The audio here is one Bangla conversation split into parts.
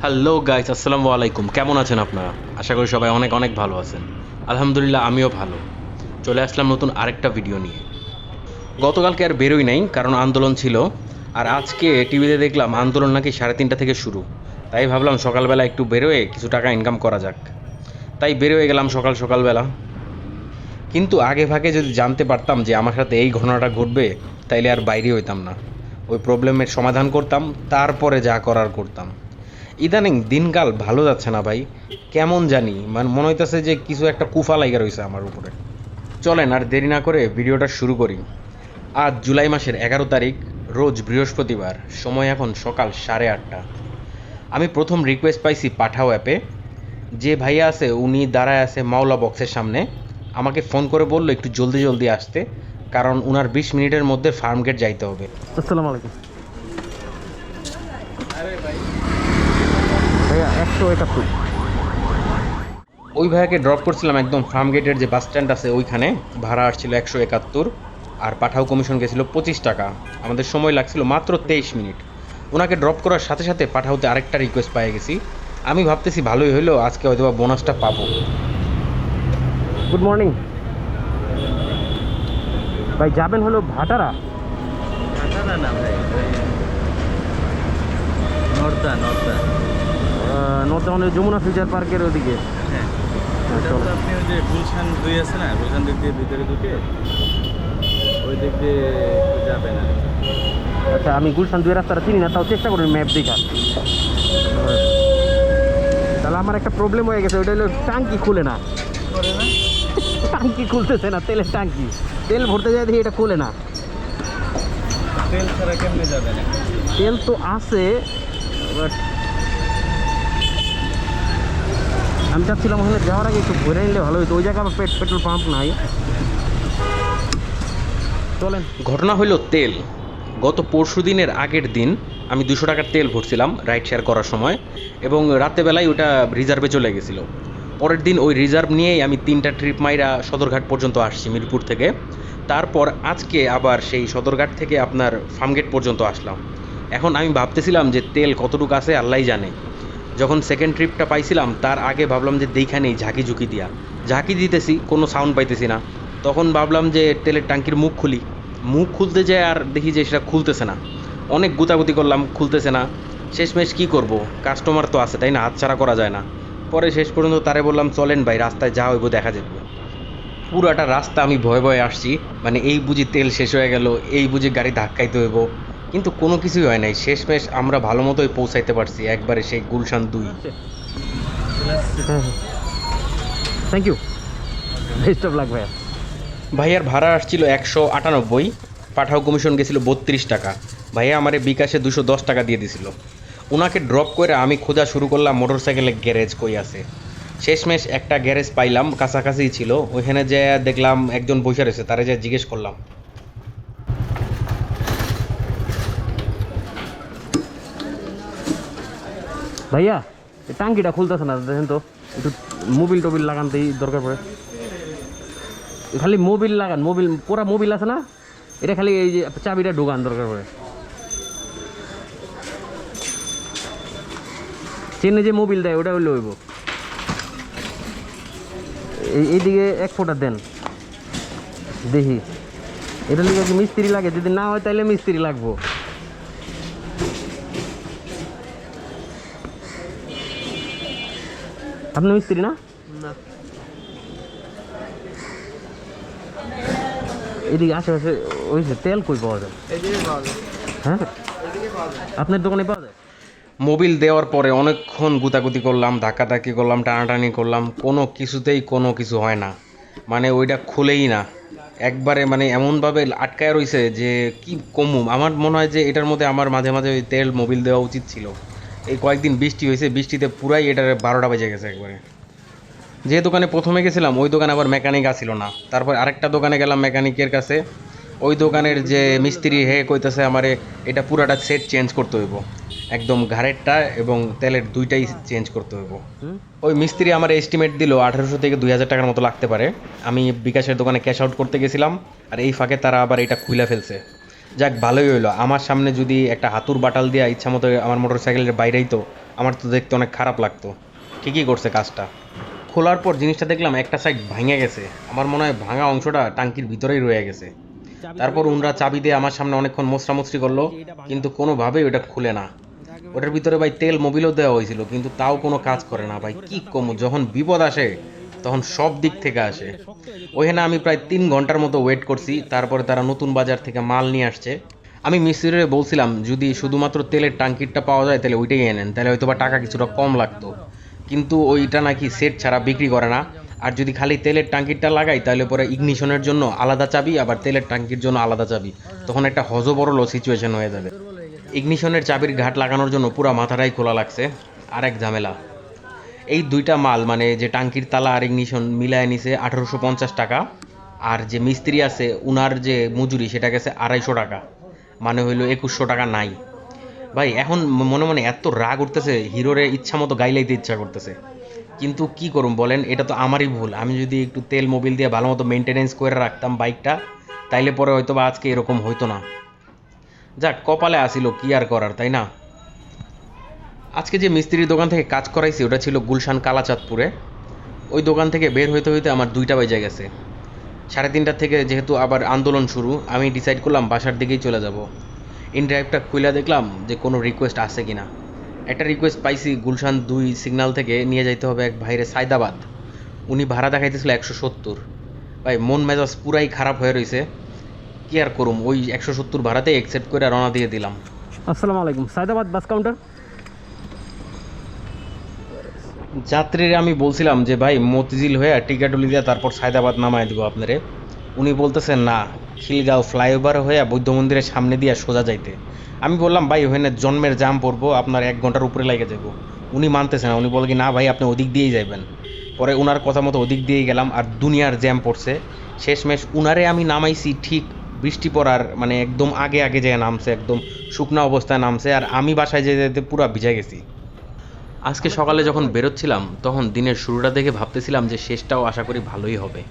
হ্যালো গাইস আসসালামু আলাইকুম। কেমন আছেন আপনারা? আশা করি সবাই অনেক অনেক ভালো আছেন। আলহামদুলিল্লাহ, আমিও ভালো। চলে আসলাম নতুন আরেকটা ভিডিও নিয়ে। গতকালকে আর বেরোই নাই, কারণ আন্দোলন ছিল। আর আজকে টিভিতে দেখলাম আন্দোলন নাকি সাড়ে তিনটা থেকে শুরু। তাই ভাবলাম সকালবেলা একটু বেরোয় কিছু টাকা ইনকাম করা যাক। তাই বেরোয় গেলাম সকাল সকালবেলা। কিন্তু আগে ভাগে যদি জানতে পারতাম যে আমার সাথে এই ঘটনাটা ঘটবে, তাইলে আর বাইরে হইতাম না। ওই প্রবলেমের সমাধান করতাম, তারপরে যা করার করতাম। ইদানিং দিনকাল ভালো যাচ্ছে না ভাই। কেমন জানি মানে মনে হইতেছে যে কিছু একটা কুফা লাইগা রয়েছে আমার উপরে। চলেন আর দেরি না করে ভিডিওটা শুরু করি। আজ জুলাই মাসের এগারো তারিখ, রোজ বৃহস্পতিবার, সময় এখন সকাল সাড়ে আটটা। আমি প্রথম রিকোয়েস্ট পাইছি পাঠাও অ্যাপে যে ভাইয়া আছে, উনি দাঁড়ায় আছে মাওলা বক্সের সামনে। আমাকে ফোন করে বলল একটু জলদি জলদি আসতে, কারণ উনার বিশ মিনিটের মধ্যে ফার্ম গেট যাইতে হবে। আসসালামু আলাইকুম ভাইয়া একশো একাত্তর ওই ভাইয়াকে ড্রপ করছিলাম একদম ফার্ম গেটের যে বাস স্ট্যান্ড আছে ওইখানে ভাড়া আসছিল একশো একাত্তর আর পাঠাও কমিশন গেছিল পঁচিশ টাকা। আমাদের সময় লাগছিল মাত্র তেইশ মিনিট। ওনাকে ড্রপ করার সাথে সাথে পাঠাওতে আরেকটা রিকোয়েস্ট পেয়ে গেছি। আমি ভাবতেছি ভালোই হইল আজকে হয়তো বা বোনাসটা পাবো। গুড মর্নিং ভাই যাবেন হলো ভাটারা? না না ভাই নর্দা নর্দা। নর্থ মানে যমুনা ফিউচার পার্কের ওদিকে। হ্যাঁ। হ্যাঁ, আপনি ওই যে গুলশান দুই আছে না? গুলশান দিক দিয়ে ভিতরে ঢুকে ওই দিক দিয়ে একটু যাবেন আর আচ্ছা আমি গুলশান দুই রাস্তাটা চিনি না তাও চেষ্টা করুন ম্যাপ দেখা। তাহলে আমার একটা প্রবলেম হয়ে গেছে ওইটা হলো টাঙ্কি খুলে না। করে না? টাঙ্কি খুলতেছে না তেলের টাঙ্কি তেল ভরতে যায় দেখি এটা খুলে না। তেল ছাড়া কেমনে যাবেন তেল তো আছে বাট আমি চাচ্ছিলাম ওখানে যাওয়ার আগে একটু ঘুরে নিলে ভালো হতো ওই জায়গায় আমার পেট পেট্রোল পাম্প নাই। চলেন। ঘটনা হলো তেল। গত পরশু দিনের আগের দিন আমি দুশো টাকার তেল ভরছিলাম রাইড শেয়ার করার সময় এবং রাতেবেলায় ওটা রিজার্ভে চলে গেছিল। পরের দিন ওই রিজার্ভ নিয়েই আমি তিনটা ট্রিপ মাইরা সদরঘাট পর্যন্ত আসছি মিরপুর থেকে। তারপর আজকে আবার সেই সদরঘাট থেকে আপনার ফার্মগেট পর্যন্ত আসলাম। এখন আমি ভাবতেছিলাম যে তেল কতটুকু আছে আল্লাহ জানে। যখন সেকেন্ড ট্রিপটা পাইছিলাম, তার আগে ভাবলাম যে দেখা নেই, ঝাঁকি ঝুঁকি দিয়া। ঝাঁকি দিতেছি, কোনো সাউন্ড পাইতেছি না। তখন ভাবলাম যে তেলের ট্যাঙ্কির মুখ খুলি। মুখ খুলতে যায় আর দেখি যে সেটা খুলতেছে না। অনেক গুতাগুতি করলাম, খুলতেছে না। শেষমেশ কি করব? কাস্টমার তো আছে, তাই না? হাতছাড়া করা যায় না। পরে শেষ পর্যন্ত তারে বললাম, চলেন ভাই, রাস্তায় যা হইব দেখা যাবে। পুরাটা রাস্তা আমি ভয়ে ভয়ে আসছি। মানে এই বুঝি তেল শেষ হয়ে গেল, এই বুঝি গাড়ি ধাক্কাইতে হইব। কিন্তু কোনো কিছুই হয় নাই। শেষমেশ আমরা ভালো মতোই পৌঁছাইতে পারছি একবারে সেই গুলশান দুই। Thank you best of luck ভাইয়া। ভাইয়ার ভাড়া আসছিল একশো আটানব্বই পাঠাও কমিশন গেছিল বত্রিশ টাকা। ভাইয়া আমারে বিকাশে দুশো দশ টাকা দিয়ে দিছিল। ওনাকে ড্রপ করে আমি খোঁজা শুরু করলাম মোটর সাইকেলের গ্যারেজ কই আছে। শেষমেশ একটা গ্যারেজ পাইলাম কাছাকাছি ছিল। ওইখানে যে দেখলাম একজন বসে রয়েছে তারা যে জিজ্ঞেস করলাম। ভাইয়া টাঙ্কিটা খুলতেছে না, দেখেন তো। একটু মোবিল টোবিল লাগানতেই দরকার পড়ে। খালি মোবিল লাগান, মোবিল, পুরা মোবিল আছে না? এটা খালি এই যে চাবিটা ঢোকান, দরকার পড়ে। চেনে যে মোবিল দেয়, ওটা হইলে হইব। এই, এইদিকে এক ফোঁটা দেন। দেখি। এটা লিগে কি মিস্ত্রি লাগে? যদি না হয় তাহলে মিস্ত্রি লাগবো। আপনি মিস্ত্রি না? না। এদিকে আশেপাশে ওই যে তেল কই পাওয়া যায়? পাওয়া যায়। হ্যাঁ? এইদিকে পাওয়া যায়। আপনার দোকানে পাওয়া যায়? মোবিল দেওয়ার পরে অনেকক্ষণ গুতাগুতি করলাম ধাক্কাধাক্কি করলাম টানাটানি করলাম কোনো কিছুতেই কোনো কিছু হয় না। মানে ওইটা খুলেই না। একবারে মানে এমনভাবে আটকায় রইছে যে কি কমুম আমার মনে হয় যে এটার মধ্যে আমার মাঝে মাঝে ওই তেল মোবিল দেওয়া উচিত ছিল। এই কয়েকদিন বৃষ্টি হয়েছে বৃষ্টিতে পুরাই এটার বারোটা বেজে গেছে একবারে। যে দোকানে প্রথমে গেছিলাম ওই দোকানে আবার মেকানিক আসছিল না। তারপর আরেকটা দোকানে গেলাম মেকানিকের কাছে। ওই দোকানের যে মিস্ত্রি হে কইতেছে আমারে এটা পুরাটা সেট চেঞ্জ করতে হইব। একদম ঘাড়েরটা এবং তেলের দুইটাই চেঞ্জ করতে হইব। ওই মিস্ত্রি আমার এস্টিমেট দিল আঠারোশো থেকে দুই হাজার টাকার মতো লাগতে পারে। আমি বিকাশের দোকানে ক্যাশ আউট করতে গেছিলাম আর এই ফাঁকে তারা আবার এটা খুলে ফেলছে। যাক, ভালোই হইল। আমার সামনে যদি একটা হাতুর বাটাল দিয়া ইচ্ছা মতো আমার মোটর সাইকেলের বাইরেই তো আমার তো দেখতে অনেক খারাপ লাগতো। ঠিকই করছে কাজটা। খোলার পর জিনিসটা দেখলাম একটা সাইড ভেঙে গেছে। আমার মনে হয় ভাঙা অংশটা টাঙ্কির ভিতরেই রয়ে গেছে। তারপর উনরা চাবি দিয়ে আমার সামনে অনেকক্ষণ মোচড়ামুচড়ি করল, কিন্তু কোনোভাবেই ওটা খুলে না। ওটার ভিতরে ভাই তেল মোবিলও দেওয়া হয়েছিল, কিন্তু তাও কোনো কাজ করে না। ভাই, কি কম? যখন বিপদ আসে তখন সব দিক থেকে আসে। ওইখানে আমি প্রায় তিন ঘণ্টার মতো ওয়েট করছি, তারপরে তারা নতুন বাজার থেকে মাল নিয়ে আসছে। আমি মিস্ত্রিরে বলছিলাম, যদি শুধুমাত্র তেলের টাঙ্কিরটা পাওয়া যায়, তাহলে ওইটাই এনেন তাহলে হয়তো বা টাকা কিছুটা কম লাগতো। কিন্তু ওইটা নাকি সেট ছাড়া বিক্রি করে না। আর যদি খালি তেলের টাঙ্কিরটা লাগাই, তাহলে পরে ইগনিশনের জন্য আলাদা চাবি, আবার তেলের টাঙ্কির জন্য আলাদা চাবি। তখন একটা হজবরল সিচুয়েশন হয়ে যাবে। ইগনিশনের চাবির ঘাট লাগানোর জন্য পুরো মাথাটাই খোলা লাগছে। আর এক ঝামেলা। এই দুইটা মাল মানে যে টাঙ্কির তালা আর ইগনিশন মিলায় নিছে আঠারোশো পঞ্চাশ টাকা। আর যে মিস্ত্রি আছে, উনার যে মজুরি, সেটা গেছে আড়াইশো টাকা। মানে হইল একুশশো টাকা নাই। ভাই, এখন মনে মনে এত রাগ উঠতেছে, হিরোরে ইচ্ছা মতো গাইলাইতে ইচ্ছা করতেছে। কিন্তু কি করুম বলেন, এটা তো আমারই ভুল। আমি যদি একটু তেল মোবিল দিয়ে ভালো মতো মেনটেনেন্স করে রাখতাম বাইকটা, তাইলে পরে হয়তো বা আজকে এরকম হইতো না। যাক, কপালে আসিল কি আর করার, তাই না? আজকে যে মিস্ত্রির দোকান থেকে কাজ করাইছি, ওটা ছিল গুলশান কালাচাঁদপুরে। ওই দোকান থেকে বের হইতে হইতে আমার দুইটা বেজে গেছে। সাড়ে তিনটার থেকে যেহেতু আবার আন্দোলন শুরু, আমি ডিসাইড করলাম বাসার দিকেই চলে যাব। ইন ড্রাইভটা খুলে দেখলাম যে কোনো রিকোয়েস্ট আছে কি না একটা রিকোয়েস্ট পাইছি গুলশান দুই সিগন্যাল থেকে নিয়ে যাইতে হবে এক ভাইরে সায়দাবাদ। উনি ভাড়া দেখাইতেছিল একশো সত্তর। ভাই, মন মেজাজ পুরাই খারাপ হয়ে রয়েছে কি আর করুম, ওই একশো সত্তর ভাড়াতে অ্যাকসেপ্ট করে রওনা দিয়ে দিলাম। আসসালামু আলাইকুম। সায়দাবাদ বাস কাউন্টার যাত্রীরা আমি বলছিলাম যে, ভাই, মতিঝিল হয়ে টিকাটুলি দিয়ে তারপর সায়দাবাদ নামায় দিব আপনারে। উনি বলতেছেন, না, খিলগাঁও ফ্লাইওভার হয়ে বৌদ্ধ মন্দিরের সামনে দিয়ে সোজা যাইতে। আমি বললাম, ভাই, ওখানে জন্মের জাম পড়ব, আপনার এক ঘণ্টার উপরে লেগে যাব উনি মানতেছে না, উনি বলে কি, না, ভাই, আপনি ওদিক দিয়েই যাবেন পরে উনার কথা মতো ওদিক দিয়েই গেলাম, আর দুনিয়ার জ্যাম পড়ছে। শেষমেশ উনারে আমি নামাইছি ঠিক বৃষ্টি পড়ার মানে একদম আগে আগে যে নামছে, একদম শুকনা অবস্থায় নামছে, আর আমি বাসায় যেতে যেতে পুরো ভিজে গেছি। আজকে সকালে যখন বেরোচ্ছিলাম, তখন দিনের শুরুটা দেখে ভাবতেছিলাম যে শেষটাও আশা করি ভালোই হবে।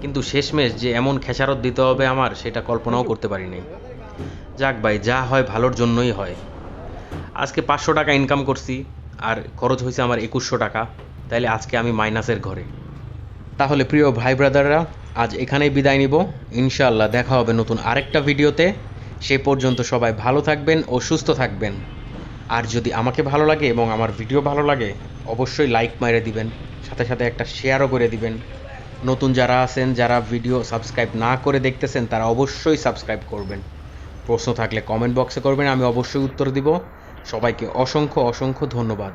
কিন্তু শেষমেশ যে এমন খেসারত দিতে হবে আমার, সেটা কল্পনাও করতে পারিনি। যাক ভাই, যা হয় ভালোর জন্যই হয়। আজকে পাঁচশো টাকা ইনকাম করছি, আর খরচ হয়েছে আমার একুশশো টাকা। তাইলে আজকে আমি মাইনাসের ঘরে। তাহলে প্রিয় ভাই ব্রাদাররা, আজ এখানেই বিদায় নিব। ইনশাআল্লাহ দেখা হবে নতুন আরেকটা ভিডিওতে। সে পর্যন্ত সবাই ভালো থাকবেন ও সুস্থ থাকবেন। আর যদি আমাকে ভালো লাগে এবং আমার ভিডিও ভালো লাগে, অবশ্যই লাইক মারে দিবেন, সাথে সাথে একটা শেয়ারও করে দিবেন। নতুন যারা আছেন, যারা ভিডিও সাবস্ক্রাইব না করে দেখতেছেন, তারা অবশ্যই সাবস্ক্রাইব করবেন। প্রশ্ন থাকলে কমেন্ট বক্সে করবেন, আমি অবশ্যই উত্তর দিব। সবাইকে অসংখ্য অসংখ্য ধন্যবাদ।